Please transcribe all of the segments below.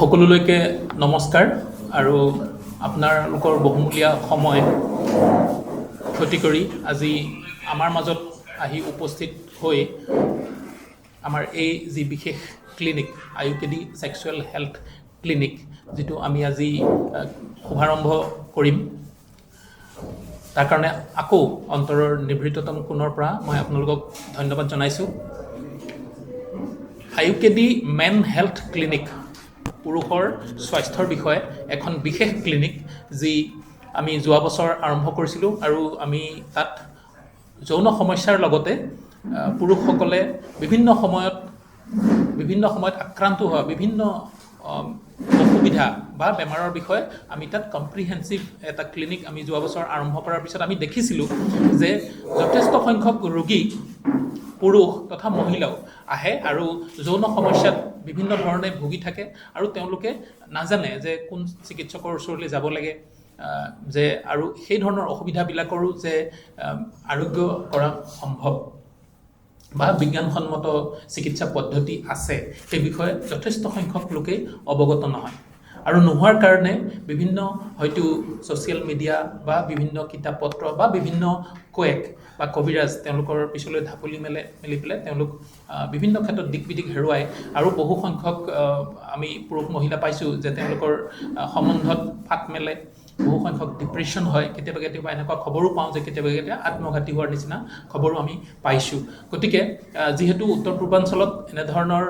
সকলোলৈকে নমস্কাৰ আৰু আপোনালোকৰ বহুমূলীয়া সময় ক্ষতি কৰি আজি আমাৰ মাজত আহি উপস্থিত হৈ আমাৰ এই যি বিশেষ clinic I U K D sexual health clinic যিটো আমি আজি শুভাৰম্ভ কৰিম। তাৰ কাৰণে আকৌ অন্তৰৰ নিভৃততম কোণৰ পৰা মই আপোনালোকক ধন্যবাদ জনাইছোঁ। ডি মেন হেল্থ ক্লিনিক পুৰুষৰ স্বাস্থ্যৰ বিষয়ে এখন বিশেষ ক্লিনিক যি আমি যোৱা বছৰ আৰম্ভ কৰিছিলোঁ আৰু আমি তাত যৌন সমস্যাৰ লগতে পুৰুষসকলে বিভিন্ন সময়ত বিভিন্ন সময়ত আক্ৰান্ত হোৱা বিভিন্ন অসুবিধা বা বেমাৰৰ বিষয়ে আমি তাত কম্প্ৰিহেনচিভ এটা ক্লিনিক আমি যোৱা বছৰ আৰম্ভ কৰাৰ পিছত আমি দেখিছিলোঁ যে যথেষ্ট সংখ্যক ৰোগী পুৰুষ তথা মহিলাও আহে আৰু যৌন সমস্যাত বিভিন্ন ধৰণে ভুগি থাকে আৰু তেওঁলোকে নাজানে যে কোন চিকিৎসকৰ ওচৰলৈ যাব লাগে যে আৰু সেই ধৰণৰ অসুবিধাবিলাকৰো যে আৰোগ্য কৰা সম্ভৱ বা বিজ্ঞানসন্মত চিকিৎসা পদ্ধতি আছে সেই বিষয়ে যথেষ্ট সংখ্যক লোকেই অৱগত নহয়। আৰু নোহোৱাৰ কাৰণে বিভিন্ন হয়তো ছ'চিয়েল মিডিয়া বা বিভিন্ন কিতাপ পত্ৰ বা বিভিন্ন কোৱেক বা কবিৰাজ তেওঁলোকৰ পিছলৈ ঢাপলি মেলে মেলি পেলাই তেওঁলোক বিভিন্ন ক্ষেত্ৰত দিক বিদিক হেৰুৱাই আৰু বহু সংখ্যক আমি পুৰুষ মহিলা পাইছোঁ যে তেওঁলোকৰ সম্বন্ধত ফাট মেলে। বহু সংখ্যক ডিপ্ৰেশ্যন হয় কেতিয়াবা কেতিয়াবা এনেকুৱা খবৰো পাওঁ যে কেতিয়াবা কেতিয়াবা আত্মঘাতী হোৱাৰ নিচিনা খবৰো আমি পাইছোঁ। গতিকে যিহেতু উত্তৰ পূৰ্বাঞ্চলত এনেধৰণৰ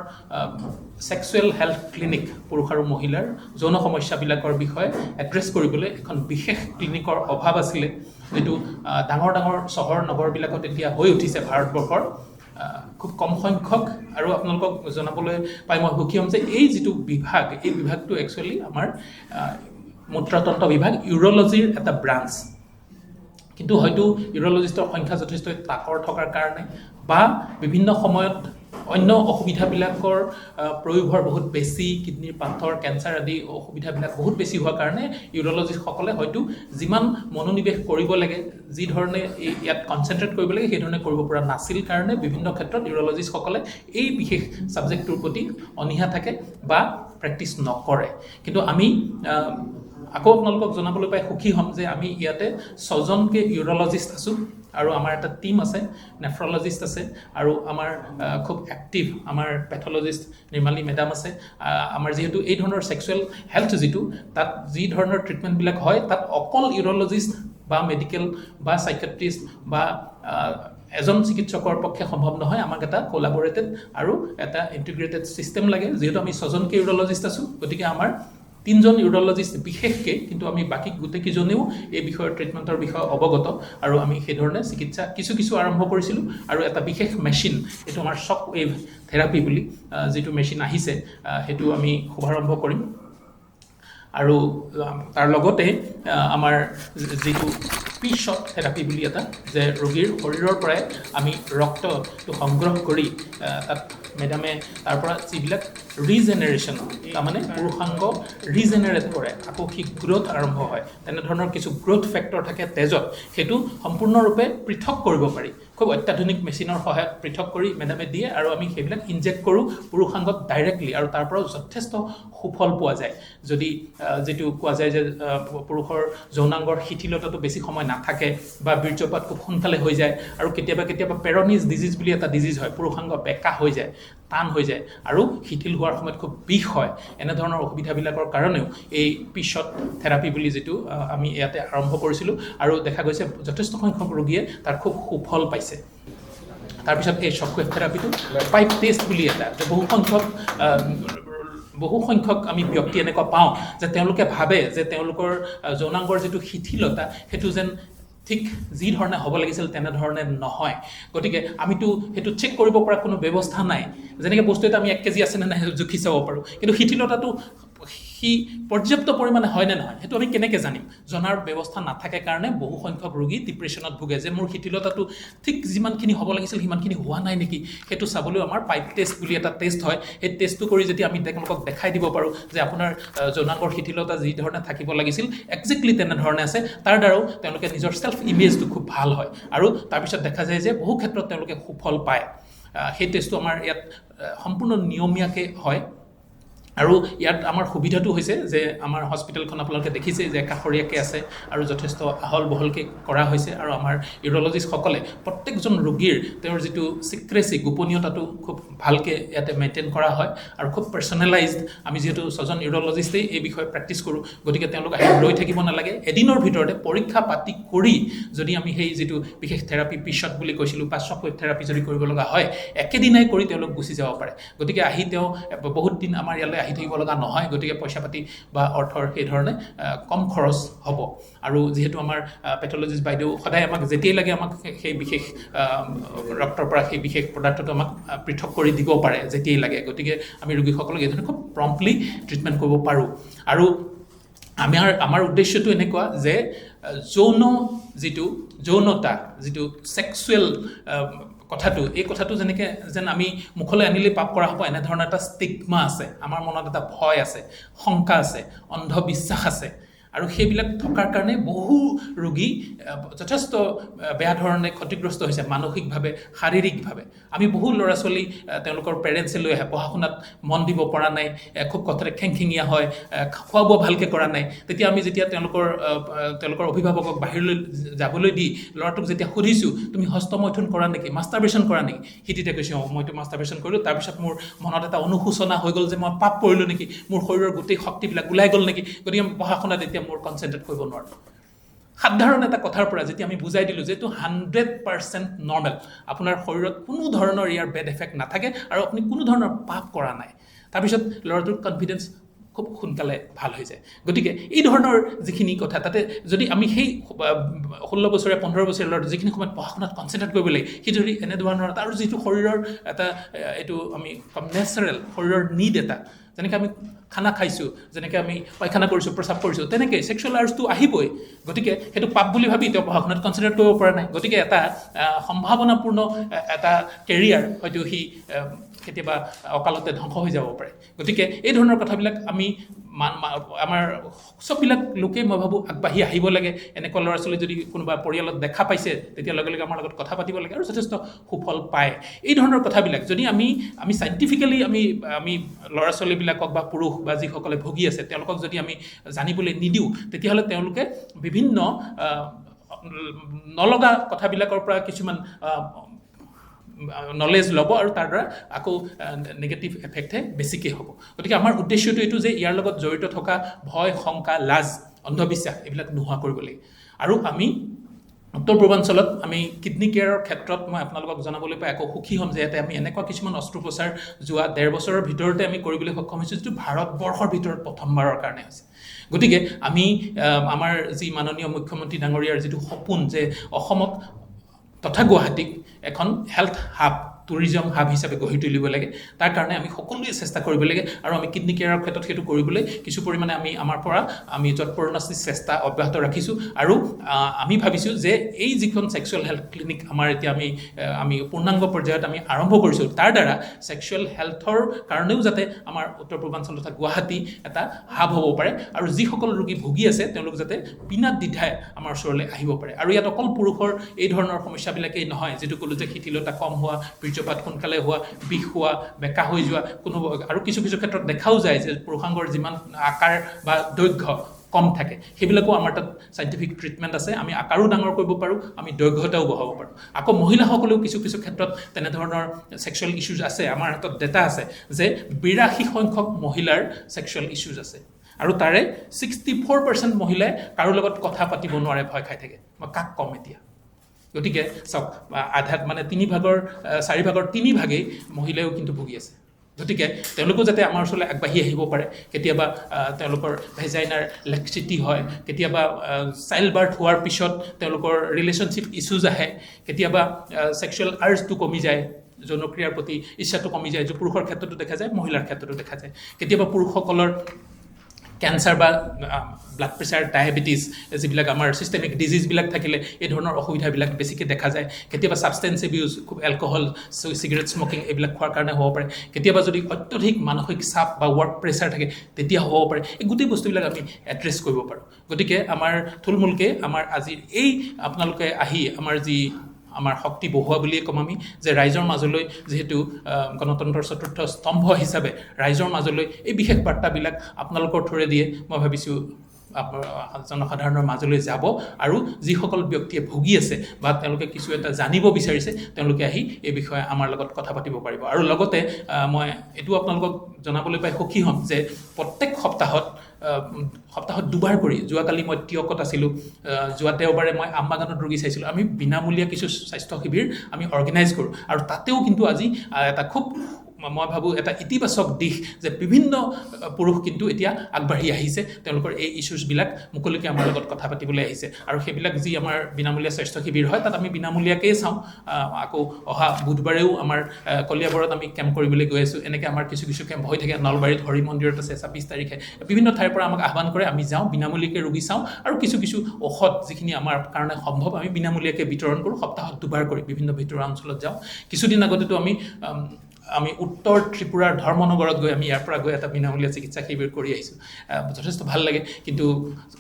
ছেক্সুৱেল হেল্থ ক্লিনিক পুৰুষ আৰু মহিলাৰ যৌন সমস্যাবিলাকৰ বিষয়ে এড্ৰেছ কৰিবলৈ এখন বিশেষ ক্লিনিকৰ অভাৱ আছিলে। যিটো ডাঙৰ ডাঙৰ চহৰ নগৰবিলাকত এতিয়া হৈ উঠিছে ভাৰতবৰ্ষৰ। খুব কম সংখ্যক আৰু আপোনালোকক জনাবলৈ পাই মই সুখী হ'ম যে এই যিটো বিভাগ এই বিভাগটো একচুৱেলি আমাৰ মূত্ৰতন্ত্ৰ বিভাগ ইউৰলজিৰ এটা ব্ৰাঞ্চ কিন্তু হয়তো ইউৰলজিষ্টৰ সংখ্যা যথেষ্ট তাকৰ থকাৰ কাৰণে বা বিভিন্ন সময়ত অন্য অসুবিধাবিলাকৰ প্ৰয়োভৰ বহুত বেছি কিডনীৰ পাথৰ কেঞ্চাৰ আদি অসুবিধাবিলাক বহুত বেছি হোৱাৰ কাৰণে ইউৰলজিষ্টসকলে হয়তো যিমান মনোনিৱেশ কৰিব লাগে যি ধৰণে ইয়াত কনচেনট্ৰেট কৰিব লাগে সেই ধৰণে কৰিব পৰা নাছিল কাৰণে বিভিন্ন ক্ষেত্ৰত ইউৰলজিষ্টসকলে এই বিশেষ ছাবজেক্টটোৰ প্ৰতি অনীহা থাকে বা প্ৰেক্টিছ নকৰে। কিন্তু আমি আকৌ আপোনালোকক জনাবলৈ পাই সুখী হ'ম যে আমি ইয়াতে ছজনকৈ ইউৰলজিষ্ট আছোঁ আৰু আমাৰ এটা টীম আছে নেফ্ৰলজিষ্ট আছে আৰু আমাৰ খুব এক্টিভ আমাৰ পেথলজিষ্ট নিৰ্মালী মেডাম আছে। আমাৰ যিহেতু এই ধৰণৰ ছেক্সুৱেল হেল্থ যিটো তাত যি ধৰণৰ ট্ৰিটমেণ্টবিলাক হয় তাত অকল ইউৰলজিষ্ট বা মেডিকেল বা চাইকেট্ৰিষ্ট বা এজন চিকিৎসকৰ পক্ষে সম্ভৱ নহয় আমাক এটা কোলাবৰেটেড আৰু এটা ইণ্টিগ্ৰেটেড ছিষ্টেম লাগে। যিহেতু আমি ছজনকৈ ইউৰলজিষ্ট আছোঁ গতিকে আমাৰ তিনিজন ইউৰলজিষ্ট বিশেষকৈ কিন্তু আমি বাকী গোটেইকেইজনেও এই বিষয়ৰ ট্ৰিটমেণ্টৰ বিষয়ে অৱগত আৰু আমি সেইধৰণে চিকিৎসা কিছু কিছু আৰম্ভ কৰিছিলোঁ আৰু এটা বিশেষ মেচিন এইটো আমাৰ শ্বক ৱেভ থেৰাপি বুলি যিটো মেচিন আহিছে আহ, সেইটো আমি শুভাৰম্ভ কৰিম। আৰু তাৰ লগতে আমাৰ যিটো পি শ্বট থেৰাপি বুলি এটা যে ৰোগীৰ শৰীৰৰ পৰাই আমি ৰক্তটো সংগ্ৰহ কৰি তাত মেডামে তাৰ পৰা যিবিলাক ৰিজেনেৰেশ্যন তাৰমানে পুৰুষাংগ ৰিজেনেৰেট কৰে, আকৌ সি গ্ৰ'থ আৰম্ভ হয়। তেনেধৰণৰ কিছু গ্ৰ'থ ফেক্টৰ থাকে তেজত, সেইটো সম্পূৰ্ণৰূপে পৃথক কৰিব পাৰি। খুব অত্যাধুনিক মেচিনৰ সহায়ত পৃথক কৰি মেডামে দিয়ে আৰু আমি সেইবিলাক ইনজেক্ট কৰোঁ পুৰুষাংগত ডাইৰেক্টলি আৰু তাৰ পৰাও যথেষ্ট সুফল পোৱা যায়। যদি যিটো কোৱা যায় যে পুৰুষৰ যৌনাংগৰ শিথিলতাটো বেছি সময় নাথাকে বা বীৰ্যপাত খুব সোনকালে হৈ যায় আৰু কেতিয়াবা কেতিয়াবা পেৰনিজ ডিজিজ বুলি এটা ডিজিজ হয় পুৰুষাংগ বেকা হৈ যায়। টান হৈ যায় আৰু শিথিল হোৱাৰ সময়ত খুব বিষ হয়। এনেধৰণৰ অসুবিধাবিলাকৰ কাৰণেও এই পিছত থেৰাপি বুলি যিটো আমি ইয়াতে আৰম্ভ কৰিছিলোঁ আৰু দেখা গৈছে যথেষ্ট সংখ্যক ৰোগীয়ে তাৰ খুব সুফল পাইছে। তাৰপিছত এই চকৱেভ থেৰাপিটো পাইপ টেষ্ট বুলি এটা বহু সংখ্যক বহু সংখ্যক আমি ব্যক্তি এনেকুৱা পাওঁ যে তেওঁলোকে ভাবে যে তেওঁলোকৰ যৌনাংগৰ যিটো শিথিলতা, সেইটো যেন ঠিক যি ধৰণে হ'ব লাগিছিল তেনেধৰণে নহয়। গতিকে আমিতো সেইটো চেক কৰিব পৰা কোনো ব্যৱস্থা নাই। যেনেকৈ বস্তু এটা আমি এক কেজি আছে নে নাই জুখি চাব পাৰোঁ। কিন্তু শিথিলতাটো সি পৰ্যাপ্ত পৰিমাণে হয় নে নহয় সেইটো আমি কেনেকৈ জানিম? জনাৰ ব্যৱস্থা নাথাকে কাৰণে বহু সংখ্যক ৰোগী ডিপ্ৰেশ্যনত ভোগে। যে মোৰ শিথিলতাটো ঠিক যিমানখিনি হ'ব লাগিছিল সিমানখিনি হোৱা নাই নেকি? সেইটো চাবলৈও আমাৰ পাইপ টেষ্ট বুলি এটা টেষ্ট হয়। সেই টেষ্টটো কৰি যদি আমি তেওঁলোকক দেখাই দিব পাৰোঁ যে আপোনাৰ যৌনাংগৰ শিথিলতা যি ধৰণে থাকিব লাগিছিল একজেক্টলি তেনেধৰণে আছে। তাৰ দ্বাৰাও তেওঁলোকে নিজৰ ছেল্ফ ইমেজটো খুব ভাল হয়। আৰু তাৰপিছত দেখা যায় যে বহু ক্ষেত্ৰত তেওঁলোকে সুফল পায়। সেই টেষ্টটো আমাৰ ইয়াত সম্পূৰ্ণ নিয়মীয়াকৈ হয়। আৰু ইয়াত আমাৰ সুবিধাটো হৈছে যে আমাৰ হস্পিটেলখন আপোনালোকে দেখিছে যে কাষৰীয়াকৈ আছে আৰু যথেষ্ট আহল বহলকৈ কৰা হৈছে আৰু আমাৰ ইউৰলজিষ্টসকলে প্ৰত্যেকজন ৰোগীৰ তেওঁৰ যিটো চিক্ৰেচি গোপনীয়তাটো খুব ভালকৈ ইয়াতে মেইনটেইন কৰা হয় আৰু খুব পাৰ্চনেলাইজড আমি যিহেতু ছজন ইউৰলজিষ্টেই এই বিষয়ে প্ৰেক্টিছ কৰোঁ গতিকে তেওঁলোক আহি ৰৈ থাকিব নালাগে। এদিনৰ ভিতৰতে পৰীক্ষা পাতি কৰি যদি আমি সেই যিটো বিশেষ থেৰাপি পিছত বুলি কৈছিলোঁ পাঁচশ থেৰাপি যদি কৰিব লগা হয় একেদিনাই কৰি তেওঁলোক গুচি যাব পাৰে। গতিকে আহি তেওঁ বহুত দিন আমাৰ ইয়ালৈ আহি থাকিব লগা নহয় গতিকে পইচা পাতি বা অৰ্থৰ সেইধৰণে কম খৰচ হ'ব। আৰু যিহেতু আমাৰ পেথলজিষ্ট বাইদেউ সদায় আমাক যেতিয়াই লাগে আমাক সেই- বিশেষ ৰক্তৰ পৰা সেই বিশেষ পদাৰ্থটো আমাক পৃথক কৰি দিব পাৰে যেতিয়াই লাগে। গতিকে আমি ৰোগীসকলক এই ধৰণে খুব প্ৰম্পলি ট্ৰিটমেণ্ট কৰিব পাৰোঁ। আৰু আমাৰ আমাৰ উদ্দেশ্যটো এনেকুৱা যে যৌন যিটো যৌনতা যিটো ছেক্সুৱেল কথাটো এই কথাটো যেনেকৈ যেন আমি মুখলৈ আনিলে পাপ কৰা হ'ব এনেধৰণৰ এটা ষ্টিগমা আছে। আমাৰ মনত এটা ভয় আছে শংকা আছে অন্ধবিশ্বাস আছে। আৰু সেইবিলাক থকাৰ কাৰণে বহু ৰোগী যথেষ্ট বেয়া ধৰণে ক্ষতিগ্ৰস্ত হৈছে মানসিকভাৱে শাৰীৰিকভাৱে। আমি বহু ল'ৰা ছোৱালী তেওঁলোকৰ পেৰেণ্টছে লৈ আহে পঢ়া শুনাত মন দিব পৰা নাই খুব কথাতে খেংখেঙীয়া হয় খোৱা বোৱা ভালকৈ কৰা নাই। তেতিয়া আমি যেতিয়া তেওঁলোকৰ তেওঁলোকৰ অভিভাৱকক বাহিৰলৈ যাবলৈ দি ল'ৰাটোক যেতিয়া সুধিছোঁ তুমি হস্তমৈথুন কৰা নেকি? মাষ্টাৰবেশ্যন কৰা নেকি? সি তেতিয়া কৈছে অঁ মইতো মাষ্টাৰবেশ্যন কৰিলোঁ। তাৰপিছত মোৰ মনত এটা অনুশোচনা হৈ গ'ল যে মই পাপ কৰিলোঁ নেকি? মোৰ শৰীৰৰ গোটেই শক্তিবিলাক ওলাই গ'ল নেকি? গতিকে পঢ়া শুনাত এতিয়া মোৰ কনচেনট্ৰেট কৰিব নোৱাৰোঁ। সাধাৰণ এটা কথাৰ পৰা যেতিয়া আমি বুজাই দিলোঁ যে এইটো হাণ্ড্ৰেড পাৰ্চেণ্ট নৰ্মেল আপোনাৰ শৰীৰত কোনো ধৰণৰ ইয়াৰ বেড এফেক্ট নাথাকে আৰু আপুনি কোনো ধৰণৰ পাপ কৰা নাই। তাৰপিছত ল'ৰাটোৰ কনফিডেঞ্চ খুব সোনকালে ভাল হৈ যায়। গতিকে এই ধৰণৰ যিখিনি কথা তাতে যদি আমি সেই ষোল্ল বছৰীয়া পোন্ধৰ বছৰীয়া ল'ৰাটো যিখিনি সময়ত পঢ়া শুনাত কনচেনট্ৰেট কৰিব লাগে সি যদি এনেধৰণৰ আৰু যিটো শৰীৰৰ এটা এইটো আমি নেচাৰেল শৰীৰৰ নিড এটা যেনেকৈ আমি খানা খাইছোঁ যেনেকৈ আমি পায়খানা কৰিছোঁ প্ৰস্ৰাৱ কৰিছোঁ তেনেকৈ ছেক্সুৱেল আৰ্জটো আহিবই। গতিকে সেইটো পাপ বুলি ভাবি তেওঁ পঢ়া শুনাত কনচেনট্ৰেট কৰিব পৰা নাই। গতিকে এটা সম্ভাৱনাপূৰ্ণ এটা কেৰিয়াৰ হয়তো সি কেতিয়াবা অকালতে ধ্বংস হৈ যাব পাৰে। গতিকে এই ধৰণৰ কথাবিলাক আমি আমাৰ চববিলাক লোকেই মই ভাবোঁ আগবাঢ়ি আহিব লাগে। এনেকুৱা ল'ৰা ছোৱালী যদি কোনোবা পৰিয়ালত দেখা পাইছে তেতিয়া লগে লগে আমাৰ লগত কথা পাতিব লাগে আৰু যথেষ্ট সুফল পায়। এই ধৰণৰ কথাবিলাক যদি আমি আমি চাইণ্টিফিকেলি আমি আমি ল'ৰা ছোৱালীবিলাকক বা পুৰুষ বা যিসকলে ভুগি আছে তেওঁলোকক যদি আমি জানিবলৈ নিদিওঁ তেতিয়াহ'লে তেওঁলোকে বিভিন্ন নলগা কথাবিলাকৰ পৰা কিছুমান নলেজ ল'ব আৰু তাৰ দ্বাৰা আকৌ নিগেটিভ এফেক্টহে বেছিকৈ হ'ব। গতিকে আমাৰ উদ্দেশ্যটো এইটো যে ইয়াৰ লগত জড়িত থকা ভয় শংকা লাজ অন্ধবিশ্বাস এইবিলাক নোহোৱা কৰিব লাগে। আৰু আমি উত্তৰ পূৰ্বাঞ্চলত আমি কিডনী কেয়াৰৰ ক্ষেত্ৰত মই আপোনালোকক জনাবলৈ পাই আকৌ সুখী হ'ম যে ইয়াতে আমি এনেকুৱা কিছুমান অস্ত্ৰোপচাৰ যোৱা ডেৰ বছৰৰ ভিতৰতে আমি কৰিবলৈ সক্ষম হৈছোঁ যিটো ভাৰতবৰ্ষৰ ভিতৰত প্ৰথমবাৰৰ কাৰণে হৈছে। গতিকে আমি আমাৰ যি মাননীয় মুখ্যমন্ত্ৰী ডাঙৰীয়াৰ যিটো সপোন যে অসমক তথা গুৱাহাটীক এখন হেল্থ হাব টুৰিজম হাব হিচাপে গঢ়ি তুলিব লাগে। তাৰ কাৰণে আমি সকলোৱে চেষ্টা কৰিব লাগে আৰু আমি কিডনী কেয়াৰৰ ক্ষেত্ৰত সেইটো কৰিবলৈ কিছু পৰিমাণে আমি আমাৰ পৰা আমি যৎপৰোনাস্তি চেষ্টা অব্যাহত ৰাখিছোঁ আৰু আমি ভাবিছোঁ যে এই যিখন ছেক্সুৱেল হেল্থ ক্লিনিক আমাৰ এতিয়া আমি আমি পূৰ্ণাংগ পৰ্যায়ত আমি আৰম্ভ কৰিছোঁ তাৰ দ্বাৰা ছেক্সুৱেল হেল্থৰ কাৰণেও যাতে আমাৰ উত্তৰ পূৰ্বাঞ্চল তথা গুৱাহাটী এটা হাব হ'ব পাৰে আৰু যিসকল ৰোগী ভুগি আছে তেওঁলোক যাতে বিনা দ্বিধাই আমাৰ ওচৰলৈ আহিব পাৰে। আৰু ইয়াত অকল পুৰুষৰ এই ধৰণৰ সমস্যাবিলাকেই নহয় যিটো ক'লোঁ যে শিথিলতা কম হোৱা বীৰ্যপাত সোনকালে হোৱা বিষ হোৱা বেকা হৈ যোৱা কোনো আৰু কিছু কিছু ক্ষেত্ৰত দেখাও যায় যে পুৰুষাংগৰ যিমান আকাৰ বা দৈৰ্ঘ্য কম থাকে সেইবিলাকো আমাৰ তাত চাইণ্টিফিক ট্ৰিটমেণ্ট আছে। আমি আকাৰো ডাঙৰ কৰিব পাৰোঁ আমি দৈৰ্ঘ্যতাও বঢ়াব পাৰোঁ। আকৌ মহিলাসকলেও কিছু কিছু ক্ষেত্ৰত তেনেধৰণৰ ছেক্সুৱেল ইছ্যুজ আছে। আমাৰ হাতত ডেটা আছে যে বিৰাশী সংখ্যক মহিলাৰ ছেক্সুৱেল ইছ্যুজ আছে। আৰু তাৰে ছিক্সটি ফ'ৰ পাৰ্চেণ্ট মহিলাই কাৰো লগত কথা পাতিব নোৱাৰে ভয় খাই থাকে। মই কাক ক'ম এতিয়া? গতিকে চাওক আধাত মানে তিনি ভাগৰ আহ, চাৰি ভাগৰ তিনি ভাগেই মহিলাইও কিন্তু ভুগি আছে। গতিকে তেওঁলোকো যাতে আমাৰ ওচৰলৈ আগবাঢ়ি আহিব পাৰে কেতিয়াবা তেওঁলোকৰ ভেজাইনাৰ লেক্সিটি হয় কেতিয়াবা চাইল্ড বাৰ্থ হোৱাৰ পিছত তেওঁলোকৰ ৰিলেশ্যনশ্বিপ ইছ্যুজ আহে কেতিয়াবা ছেক্সুৱেল আৰ্জটো কমি যায় যৌনক্ৰিয়াৰ প্ৰতি ইচ্ছাটো কমি যায় যে পুৰুষৰ ক্ষেত্ৰতো দেখা যায় মহিলাৰ ক্ষেত্ৰতো দেখা যায়। কেতিয়াবা পুৰুষসকলৰ কেঞ্চাৰ বা ব্লাড প্ৰেছাৰ ডায়েবেটিছ যিবিলাক আমাৰ ছিষ্টেমিক ডিজিজবিলাক থাকিলে এই ধৰণৰ অসুবিধাবিলাক বেছিকৈ দেখা যায়। কেতিয়াবা ছাবষ্টেঞ্চ এবিউজ খুব এলকহল চিগাৰেট স্মকিং এইবিলাক খোৱাৰ কাৰণে হ'ব পাৰে। কেতিয়াবা যদি অত্যধিক মানসিক চাপ বা ৱৰ্ক প্ৰেছাৰ থাকে তেতিয়া হ'ব পাৰে। এই গোটেই বস্তুবিলাক আমি এড্ৰেছ কৰিব পাৰোঁ। গতিকে আমাৰ থুলমূলকৈ আমাৰ আজিৰ এই আপোনালোকে আহি আমাৰ যি আমাৰ শক্তি বঢ়োৱা বুলিয়ে ক'ম আমি, যে ৰাইজৰ মাজলৈ যিহেতু গণতন্ত্ৰৰ চতুৰ্থ স্তম্ভ হিচাপে ৰাইজৰ মাজলৈ এই বিশেষ বাৰ্তাবিলাক আপোনালোকৰ থ্ৰুৰেদিয়ে মই ভাবিছোঁ জনসাধাৰণৰ মাজলৈ যাব আৰু যিসকল ব্যক্তিয়ে ভুগি আছে বা তেওঁলোকে কিছু এটা জানিব বিচাৰিছে, তেওঁলোকে আহি এই বিষয়ে আমাৰ লগত কথা পাতিব পাৰিব। আৰু লগতে মই এইটো আপোনালোকক জনাবলৈ পাই সুখী হ'ম যে প্ৰত্যেক সপ্তাহত সপ্তাহত দুবাৰ কৰি যোৱাকালি মই টিয়কত আছিলোঁ। যোৱা দেওবাৰে মই আমবাগানত ৰোগী চাইছিলোঁ। আমি বিনামূলীয়া কিছু স্বাস্থ্য শিবিৰ আমি অৰ্গেনাইজ কৰোঁ। আৰু তাতেও কিন্তু আজি এটা খুব মই ভাবোঁ এটা ইতিবাচক দিশ যে বিভিন্ন পুৰুষ কিন্তু এতিয়া আগবাঢ়ি আহিছে। তেওঁলোকৰ এই ইছ্যুজবিলাক মুকলিকৈ আমাৰ লগত কথা পাতিবলৈ আহিছে। আৰু সেইবিলাক যি আমাৰ বিনামূলীয়া স্বাস্থ্য শিবিৰ হয় তাত আমি বিনামূলীয়াকেই চাওঁ। আকৌ অহা বুধবাৰেও আমাৰ কলিয়াবৰত আমি কেম্প কৰিবলৈ গৈ আছোঁ। এনেকৈ আমাৰ কিছু কিছু কেম্প হৈ থাকে। নলবাৰীত হৰি মন্দিৰত আছে ছাব্বিছ তাৰিখে। বিভিন্ন ঠাইৰ পৰা আমাক আহ্বান কৰে আমি যাওঁ বিনামূলীয়াকৈ ৰোগী চাওঁ। আৰু কিছু কিছু ঔষধ যিখিনি আমাৰ কাৰণে সম্ভৱ আমি বিনামূলীয়াকৈ বিতৰণ কৰোঁ। সপ্তাহত দুবাৰ কৰি বিভিন্ন ভিতৰুৱা অঞ্চলত যাওঁ। কিছুদিন আগতেতো আমি আম, উত্তৰ ত্ৰিপুৰাৰ ধৰ্মনগৰত গৈ আমি ইয়াৰ পৰা গৈ এটা বিনামূলীয়া চিকিৎসা শিবিৰ কৰি আহিছোঁ। আহ, যথেষ্ট ভাল লাগে কিন্তু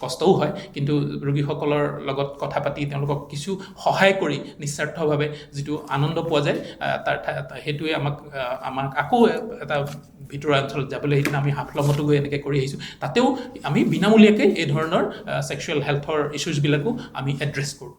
কষ্টও হয়। কিন্তু ৰোগীসকলৰ লগত কথা পাতি তেওঁলোকক কিছু সহায় কৰি নিস্বাৰ্থভাৱে যিটো আনন্দ পোৱা যায় তাৰ ঠা- সেইটোৱে আমাক আমাক আকৌ এটা ভিতৰুৱা অঞ্চলত যাবলৈ সেইদিনা আমি হাফলঙতো গৈ এনেকৈ কৰি আহিছোঁ। তাতেও আমি বিনামূলীয়াকৈ এই ধৰণৰ ছেক্সুৱেল হেল্থৰ ইছ্যুজবিলাকো আমি এড্ৰেছ কৰোঁ।